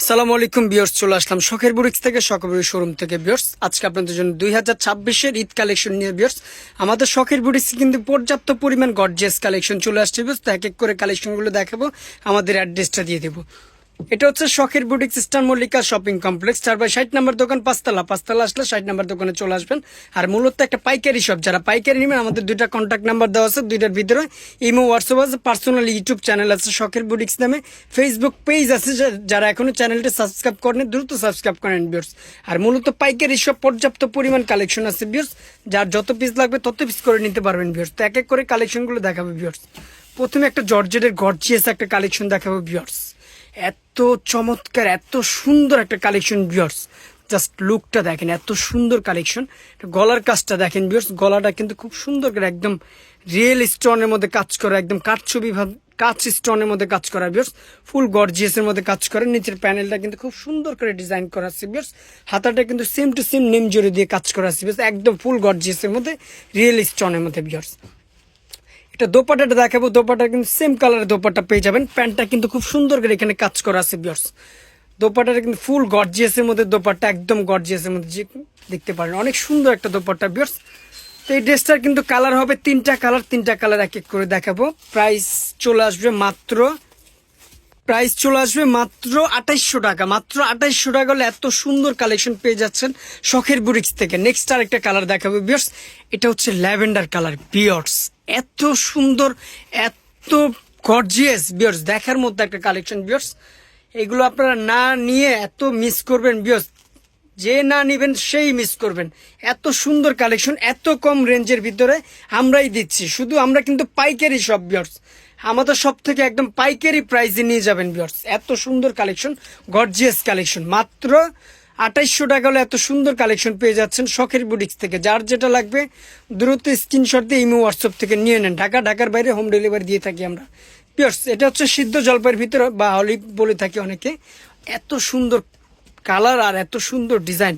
আসসালামু আলাইকুম বিয়র্স চলে আসলাম শখের বুরিক্স থেকে, শখের শোরুম থেকে বিয়র্স আজকে আপনাদের জন্য দুই হাজার ছাব্বিশের ঈদ কালেকশন নিয়ে বিয়র্স আমাদের শখের বুরিক্স কিন্তু পর্যাপ্ত পরিমাণ গডজেস কালেকশন চলে আসছে বিয়র্স তো এক এক করে কালেকশনগুলো দেখাবো, আমাদের অ্যাড্রেসটা দিয়ে দেবো। এটা হচ্ছে শখের boutique sister Mallika shopping complex. চার বাই ষাট নাম্বার দোকান, পাঁচতলা। পাঁচতলা আসলে ষাট নাম্বার দোকানে চলে আসবেন। আর মূলত একটা পাইকারি শপ যারা পাইকারি নেবেন, আমাদের দুইটা কন্ট্যাক্ট নাম্বার দেওয়া আছে, দুইটার ভিতরে। ইমো হোয়াটসঅ্যাপ আছে পার্সোনাল ইউটিউব চ্যানেল আছে, শখের বুটিক্স নামে। ফেসবুক পেজ আছে যারা এখনও চ্যানেলটা সাবস্ক্রাইব করেন, দ্রুত সাবস্ক্রাইব করেন বিয়ার্স আর মূলত পাইকারি শপ পর্যাপ্ত পরিমাণ কালেকশন আছে বিয়ার্স যার যত পিস লাগবে, তত পিস করে নিতে পারবেন বিয়ার্স তো এক এক করে কালেকশনগুলো দেখাবে বিয়ার্স প্রথমে একটা জর্জেটের গর্জিয়াস একটা কালেকশন দেখাবো বিয়ার্স এত চমৎকার, এত সুন্দর একটা কালেকশন বিয়ার্স জাস্ট লুকটা দেখেন, এত সুন্দর কালেকশন গলার কাজটা দেখেন বিয়ার্স গলাটা কিন্তু খুব সুন্দর করে একদম রিয়েল স্টোনের মধ্যে কাজ করা, একদম কাঠছবি কাচ স্টোনের মধ্যে কাজ করা বিয়ার্স ফুল গর্জিয়াসের মধ্যে কাজ করে, নিচের প্যানেলটা কিন্তু খুব সুন্দর করে ডিজাইন করা আছে বিয়ার্স হাতাটা কিন্তু সেম টু সেম নেম জোরে দিয়ে কাজ করা আছে বিয়ার্স একদম ফুল গর্জিয়াসের মধ্যে রিয়েল স্টোনের মধ্যে বিয়ার্স এটা দোপাটাটা দেখাবো। দোপাটা কিন্তু সেম কালারের দোপাটা পেয়ে যাবেন। প্যান্টটা কিন্তু খুব সুন্দর করে এখানে কাজ করা আছে বিয়ার্স দোপাটাটা কিন্তু ফুল গর্জিয়াসের মধ্যে দোপাট্টা, একদম গর্জিয়াসের মধ্যে যে দেখতে পারেন। অনেক সুন্দর একটা দোপাট্টা বিয়ার্স তো এই ড্রেসটার কিন্তু কালার হবে তিনটা কালার তিনটা কালার এক এক করে দেখাবো। প্রাইস চলে আসবে মাত্র প্রাইস চলে আসবে মাত্র আঠাইশশো টাকা। মাত্র আঠাইশশো টাকা হলে এত সুন্দর কালেকশন পেয়ে যাচ্ছেন শখের বুরিক্স থেকে। নেক্সট আর একটা কালার দেখাবো বিয়ার্স এটা হচ্ছে ল্যাভেন্ডার কালার বিয়ার্স এত সুন্দর, এত গর্জিয়াস বিয়ার্স দেখার মধ্যে একটা কালেকশন বিয়ার্স এগুলো আপনারা না নিয়ে এত মিস করবেন বিয়ার্স যে না নেবেন, সেই মিস করবেন। এত সুন্দর কালেকশন এত কম রেঞ্জের ভিতরে আমরাই দিচ্ছি। শুধু আমরা কিন্তু পাইকারি সব বিয়ার্স আমাদের সব থেকে একদম পাইকারি প্রাইসে নিয়ে যাবেন বিয়ার্স এত সুন্দর কালেকশন গর্জিয়াস কালেকশন মাত্র আঠাইশশো টাকা হলে এত সুন্দর কালেকশন পেয়ে যাচ্ছেন শখের বুটিক্স থেকে। যার যেটা লাগবে, দ্রুত স্ক্রিনশট দিয়ে ইমো হোয়াটসঅ্যাপ থেকে নিয়ে নেন। ঢাকা, ঢাকার বাইরে হোম ডেলিভারি দিয়ে থাকি আমরা। পিয়ার্স এটা হচ্ছে সিদ্ধ জলপাইয়ের ভিতরে, বা অলিভ বলে থাকি অনেকে। এত সুন্দর কালার আর এত সুন্দর ডিজাইন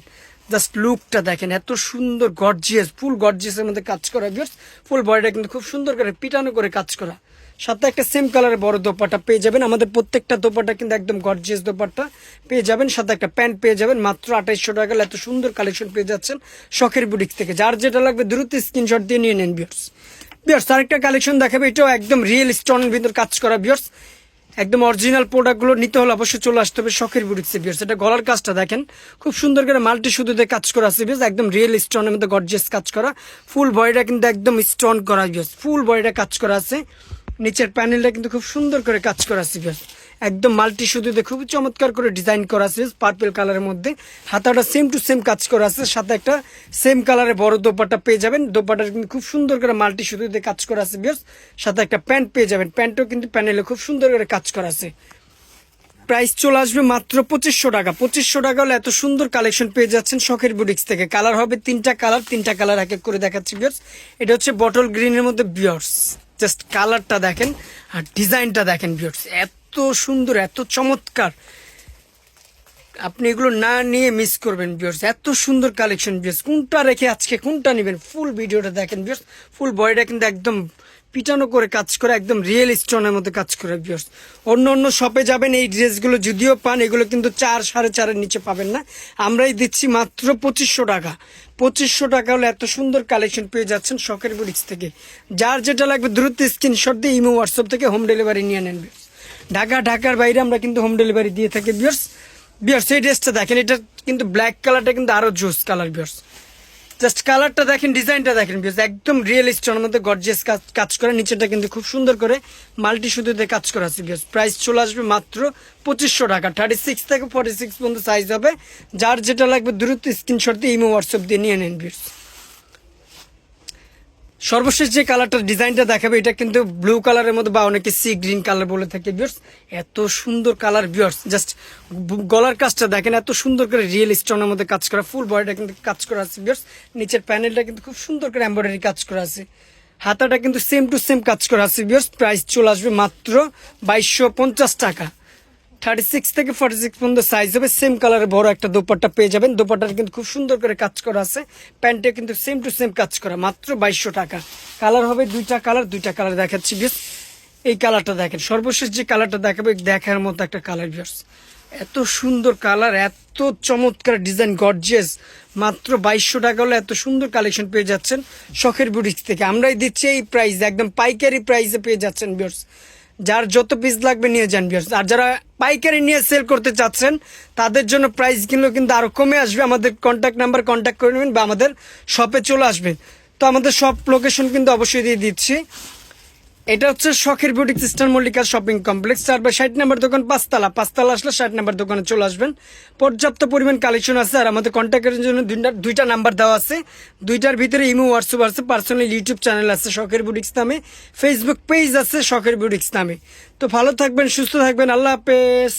জাস্ট লুকটা দেখেন, এত সুন্দর গর্জিয়াস ফুল গর্জিয়াসের মধ্যে কাজ করা বিয়ার্স ফুল বডিটা কিন্তু খুব সুন্দর করে, পিটানো করে কাজ করা। সাথে একটা সেম কালারের বড় দোপাটা পেয়ে যাবেন। আমাদের প্রত্যেকটা দোপাটা কিন্তু একদম গর্জিয়াস দোপাটা পেয়ে যাবেন। সাথে একটা প্যান্ট পেয়ে যাবেন। মাত্র আঠাইশশো টাকা এত সুন্দর কালেকশন পেয়ে যাচ্ছেন শখের বুটিক থেকে। যার যেটা লাগবে দ্রুত স্ক্রিনশট দিয়ে নিয়ে নেন বিয়ার্স বিয়ার্স আরেকটা কালেকশন দেখাবে। এটাও একদম রিয়েল স্টোনের ভিতর কাজ করা বিয়ার্স একদম অরিজিনাল প্রোডাক্টগুলো নিতে হলে অবশ্যই চলে আসতে হবে শখের বুটিক্সে বিয়ার্স এটা গলার কাজটা দেখেন। খুব সুন্দর করে মাল্টি সুতোতে কাজ করা আছে বিয়ার্স একদম রিয়েল স্টোনের মধ্যে গর্জিয়াস কাজ করা। ফুল বডিটা কিন্তু একদম স্টোন করা বিয়ার্স ফুল বডিটা কাজ করা আছে। নিচের প্যানেলটা কিন্তু খুব সুন্দর করে কাজ করা বিয়ার্স একদম মাল্টি সুতোতে খুব চমৎকার করে ডিজাইন করা আছে পার্পল কালারের মধ্যে। হাতাটা সেম টু সেম কাজ করা আছে, সাথে একটা সেম কালারের বড় দোপাটা পেয়ে যাবেন। দোপাটা কিন্তু খুব সুন্দর করে মাল্টি সুতোতে কাজ করা আছে বিয়ার্স সাথে একটা প্যান্ট পেয়ে যাবেন। প্যান্টও কিন্তু প্যানেলে খুব সুন্দর করে কাজ করা আছে। প্রাইস চলে আসবে মাত্র পঁচিশশো টাকা। পঁচিশশো টাকা হলে এত সুন্দর কালেকশন পেয়ে যাচ্ছেন শখের বুটিক্স থেকে। কালার হবে তিনটা কালার তিনটা কালার এক এক করে দেখাচ্ছি বিয়ার্স এটা হচ্ছে বটল গ্রিনের মধ্যে বিয়ার্স জাস্ট কালারটা দেখেন আর ডিজাইনটা দেখেন বিয়ার্স এত সুন্দর, এত চমৎকার। আপনি এগুলো না নিয়ে মিস করবেন বিয়ার্স এত সুন্দর কালেকশন বিয়ার্স কোনটা রেখে আজকে কোনটা নেবেন? ফুল ভিডিওটা দেখেন বিয়ার্স ফুল বডিটা কিন্তু একদম পিটানো করে কাজ করে, একদম রিয়েল স্টোনের মধ্যে কাজ করে বিয়ার্স অন্য অন্য শপে যাবেন, এই ড্রেসগুলো যদিও পান, এগুলো কিন্তু চার, সাড়ে চারের নিচে পাবেন না। আমরাই দিচ্ছি মাত্র পঁচিশশো টাকা। পঁচিশশো টাকা হলে এত সুন্দর কালেকশন পেয়ে যাচ্ছেন শখের বুটিক্স থেকে। যার যেটা লাগবে দ্রুত স্ক্রিনশট দিয়ে ইমো হোয়াটসঅ্যাপ থেকে হোম ডেলিভারি নিয়ে নেন বিয়ার্স ঢাকা, ঢাকার বাইরে আমরা কিন্তু হোম ডেলিভারি দিয়ে থাকি বিয়ার্স বিয়ার্স এই ড্রেসটা দেখেন, এটা কিন্তু ব্ল্যাক কালারটা কিন্তু আরও জোস কালার বিয়ার্স জাস্ট কালারটা দেখেন ডিজাইনটা দেখেন বিকজ একদম রিয়েল স্টোনের মধ্যে গর্জিয়াস কাজ কাজ করে। নিচেটা কিন্তু খুব সুন্দর করে মাল্টি সুতোতে কাজ করা আছে বিকজ প্রাইস চলে আসবে মাত্র পঁচিশশো টাকা। থার্টি সিক্স থেকে ফর্টি সিক্স পর্যন্ত সাইজ হবে। যার যেটা লাগবে, দ্রুত স্ক্রিনশট দিয়ে ইমো হোয়াটসঅ্যাপ দিয়ে নিয়ে নেন বিয়ার্স সর্বশেষ যে কালারটা ডিজাইনটা দেখাবে, এটা কিন্তু ব্লু কালারের মধ্যে বা অনেকে সি গ্রিন কালার বলে থাকে বিয়ার্স এত সুন্দর কালার বিয়ার্স জাস্ট গলার কাজটা দেখেন, এত সুন্দর করে রিয়েল স্টোনের মধ্যে কাজ করা ফুল বডিটা কিন্তু কাজ করা আছে বিয়ার্স নিচের প্যানেলটা কিন্তু খুব সুন্দর করে এমব্রয়ডারি কাজ করা আছে। হাতাটা কিন্তু সেম টু সেম কাজ করা আছে বিয়ার্স প্রাইস চলে আসবে মাত্র বাইশশো টাকা। থার্টি সিক্স থেকে ফর্টি সিক্স পর্যন্ত সাইজ হবে। সেম কালারের বড় একটা দোপাট্টা পেয়ে যাবেন। দোপাট্টার কিন্তু খুব সুন্দর করে কাজ করা আছে। প্যান্টে কিন্তু সেম টু সেম কাজ করা। মাত্র বাইশশো টাকা। কালার হবে দুইটা কালার দুইটা কালার দেখাচ্ছি বেশ এই কালারটা দেখেন। সর্বশেষ যে কালারটা দেখাবে দেখার মতো একটা কালার বিয়ার্স এত সুন্দর কালার এত চমৎকার ডিজাইন গর্জিয়াস মাত্র বাইশশো টাকা হলে এত সুন্দর কালেকশন পেয়ে যাচ্ছেন শখের বুটিক্স থেকে। আমরাই দিচ্ছি এই প্রাইস একদম পাইকারি প্রাইসে পেয়ে যাচ্ছেন বিয়ার্স যার যত পিস লাগবে নিয়ে যান বিয়ার্স আর যারা পাইকারি নিয়ে সেল করতে চাচ্ছেন, তাদের জন্য প্রাইস কিনলেও কিন্তু আরও কমে আসবে। আমাদের কন্ট্যাক্ট নাম্বার কন্ট্যাক্ট করে নেবেন বা আমাদের শপে চলে আসবেন তো আমাদের সব লোকেশন কিন্তু অবশ্যই দিয়ে দিচ্ছি। এটা হচ্ছে শখের boutique sister Mallika shopping complex আর বা ষাট নাম্বার দোকান, পাঁচতলা। পাঁচতলা আসলে ষাট নাম্বার দোকানে চলে আসবেন। পর্যাপ্ত পরিমাণ কালেকশন আছে, আর আমাদের কন্ট্যাক্টের জন্য দুইটা নাম্বার দেওয়া আছে। দুইটার ভিতরে ইমো, হোয়াটসঅ্যাপ আছে পার্সোনাল ইউটিউব চ্যানেল আছে, শখের বুটিক্স নামে। ফেসবুক পেজ আছে, শখের বুটিক্স নামে। তো ভালো থাকবেন, সুস্থ থাকবেন, আল্লাহ হাফেজ।